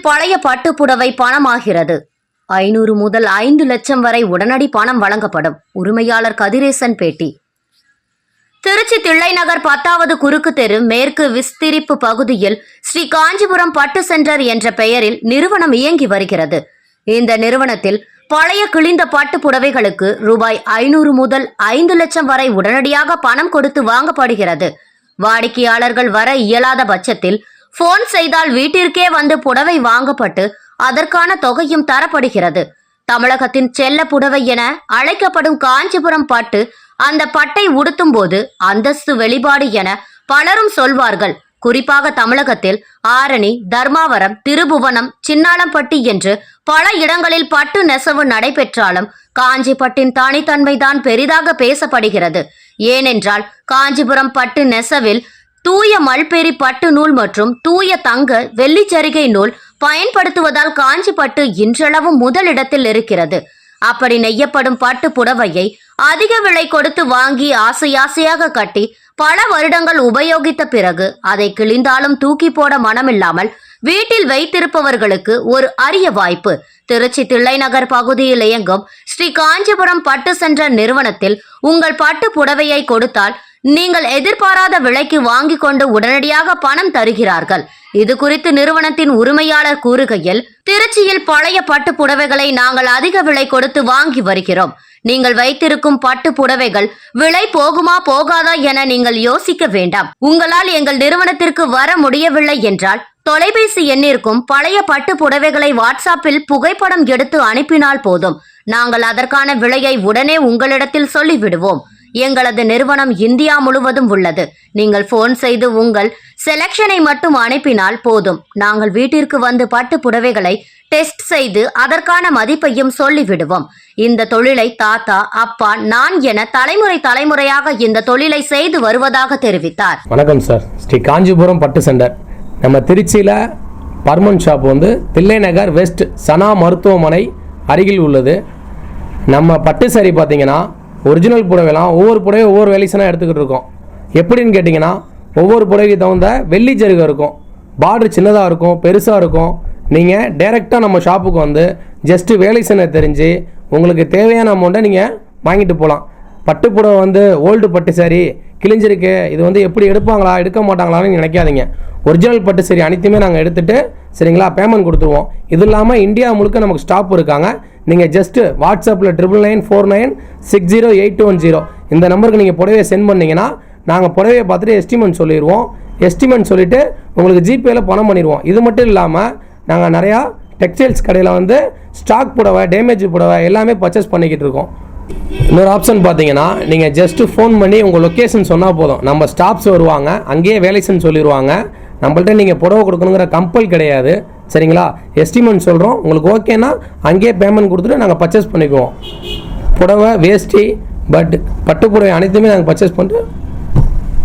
பழைய பட்டு புடவை பணமாகிறது. ஐநூறு முதல் ஐந்து லட்சம் வரை உடனடி பணம் வழங்கப்படும். உரிமையாளர் கதிரேசன் பேட்டி. திருச்சி தில்லைநகர் பத்தாவது குறுக்கு தெரு மேற்கு விஸ்திரிப்பு பகுதியில் ஸ்ரீ காஞ்சிபுரம் பட்டு சென்டர் என்ற பெயரில் நிறுவனம் இயங்கி வருகிறது. இந்த நிறுவனத்தில் பழைய கிழிந்த பட்டு புடவைகளுக்கு ரூபாய் ஐநூறு முதல் ஐந்து லட்சம் வரை உடனடியாக பணம் கொடுத்து வாங்கப்படுகிறது. வாடிக்கையாளர்கள் வர இயலாத பட்சத்தில் போன் செய்தால் வீட்டிற்கே வந்து புடவை வாங்கப்பட்டு அதற்கான தொகையும் தரப்படுகிறது. தமிழகத்தின் செல்ல புடவை என அழைக்கப்படும் காஞ்சிபுரம் பட்டு அந்த பட்டை உடுத்தும் போது அந்தஸ்து வெளிப்பாடு என பலரும் சொல்வார்கள். குறிப்பாக தமிழகத்தில் ஆரணி தர்மாவரம் திருபுவனம் சின்னாளம்பட்டி என்று பல இடங்களில் பட்டு நெசவு நடைபெற்றாலும் காஞ்சிப்பட்டின் தனித்தன்மைதான் பெரிதாக பேசப்படுகிறது. ஏனென்றால் காஞ்சிபுரம் பட்டு நெசவில் தூய மல்பெரி பட்டு நூல் மற்றும் தூய தங்க வெள்ளிச்சரிகை நூல் பயன்படுத்துவதால் காஞ்சி பட்டு இன்றளவும் முதலிடத்தில் இருக்கிறது. அப்படி நெய்யப்படும் பட்டு புடவையை அதிக விலை கொடுத்து வாங்கி ஆசை ஆசையாக கட்டி பல வருடங்கள் உபயோகித்த பிறகு அதை கிழிந்தாலும் தூக்கி போட மனமில்லாமல் வீட்டில் வைத்திருப்பவர்களுக்கு ஒரு அரிய வாய்ப்பு. திருச்சி தில்லைநகர் பகுதியில் இயங்கும் ஸ்ரீ காஞ்சிபுரம் பட்டு சென்ற நிறுவனத்தில் உங்கள் பட்டு புடவையை கொடுத்தால் நீங்கள் எதிர்பாராத விலைக்கு வாங்கிக் கொண்டு உடனடியாக பணம் தருகிறார்கள். இது குறித்து நிறுவனத்தின் உரிமையாளர் கூறுகையில் திருச்சியில் பழைய பட்டு புடவைகளை நாங்கள் அதிக விலை கொடுத்து வாங்கி வருகிறோம். நீங்கள் வைத்திருக்கும் பட்டு புடவைகள் விலை போகுமா போகாதா என நீங்கள் யோசிக்க வேண்டாம். உங்களால் எங்கள் நிறுவனத்திற்கு வர முடியவில்லை என்றால் தொலைபேசி எண்ணிற்கும் பழைய பட்டு புடவைகளை வாட்ஸ்அப்பில் புகைப்படம் எடுத்து அனுப்பினால் போதும். நாங்கள் அதற்கான விலையை உடனே உங்களிடத்தில் சொல்லிவிடுவோம். எங்களது நிறுவனம் இந்தியா முழுவதும் உள்ளது. நீங்கள் போன் செய்து உங்கள் செலக்ஷனை மட்டும் அனுப்பினால் போதும். நாங்கள் வீட்டிற்கு வந்து பட்டு புடவைகளை டெஸ்ட் செய்து அதற்கான மதிப்பையும் சொல்லிவிடுவோம். இந்த தொழிலை தாத்தா அப்பா நான் என தலைமுறை தலைமுறையாக இந்த தொழிலை செய்து வருவதாக தெரிவித்தார். வணக்கம் சார். ஸ்ரீ காஞ்சிபுரம் பட்டு சென்டர் நம்ம திருச்சியில் பர்மன் ஷாப் வந்து தில்லைநகர் வெஸ்ட் சனா மருத்துவமனை அருகில் உள்ளது. நம்ம பட்டு சரி பார்த்தீங்கன்னா ஒரிஜினல் புடவைலாம் ஒவ்வொரு புடவை ஒவ்வொரு வேலைசனாக எடுத்துக்கிட்டு இருக்கோம். எப்படின்னு கேட்டிங்கன்னா ஒவ்வொரு புடவைக்கு தகுந்த வெள்ளி ஜருகை இருக்கும். பார்டர் சின்னதாக இருக்கும் பெருசாக இருக்கும். நீங்கள் டைரெக்டாக நம்ம ஷாப்புக்கு வந்து ஜஸ்ட்டு வேலை செய்ய தெரிஞ்சு உங்களுக்கு தேவையான அமௌண்ட்டை நீங்கள் வாங்கிட்டு போகலாம் பட்டு புடவை வந்து ஓல்டு பட்டு சாரி கிழிஞ்சிருக்கு. இது வந்து எப்படி எடுப்பாங்களா எடுக்க மாட்டாங்களான்னு நினைக்காதீங்க. ஒரிஜினல் பட்டு சரி அனைத்துமே நாங்கள் எடுத்துகிட்டு சரிங்களா பேமெண்ட் கொடுத்துருவோம். இது இல்லாமல் இந்தியா முழுக்க நமக்கு ஸ்டாப் இருக்காங்க. நீங்கள் ஜஸ்ட்டு வாட்ஸ்அப்பில் triple nine four nine six zero eight one zero இந்த நம்பருக்கு நீங்கள் புடவையை சென்ட் பண்ணிங்கன்னா நாங்கள் புடவையை பார்த்துட்டு எஸ்டிமெண்ட் சொல்லிடுவோம் எஸ்டிமெண்ட் சொல்லிவிட்டு உங்களுக்கு ஜிபேயில் பணம் பண்ணிடுவோம் இது மட்டும் இல்லாமல் நாங்கள் நிறையா டெக்ஸ்டைல்ஸ் கடையில் வந்து ஸ்டாக் புடவை டேமேஜ் புடவை எல்லாமே பர்ச்சேஸ் பண்ணிக்கிட்டு இருக்கோம். இன்னொரு ஆப்ஷன் பார்த்தீங்கன்னா நீங்கள் ஜஸ்ட்டு ஃபோன் பண்ணி உங்கள் லொக்கேஷன் சொன்னால் போதும். நம்ம ஸ்டாஃப்ஸ் வருவாங்க. அங்கேயே வேலை செஞ்சு சொல்லிடுவாங்க நம்மள்ட்ட நீங்கள் புடவை கொடுக்கணுங்கிற கம்பல் கிடையாது. சரிங்களா? எஸ்டிமேட் சொல்கிறோம் உங்களுக்கு ஓகேன்னா அங்கேயே பேமெண்ட் கொடுத்துட்டு நாங்கள் பர்ச்சேஸ் பண்ணிக்குவோம். புடவை வேஷ்டி பட் பட்டு புடவை அனைத்துமே நாங்கள் பர்ச்சேஸ் பண்ணிட்டு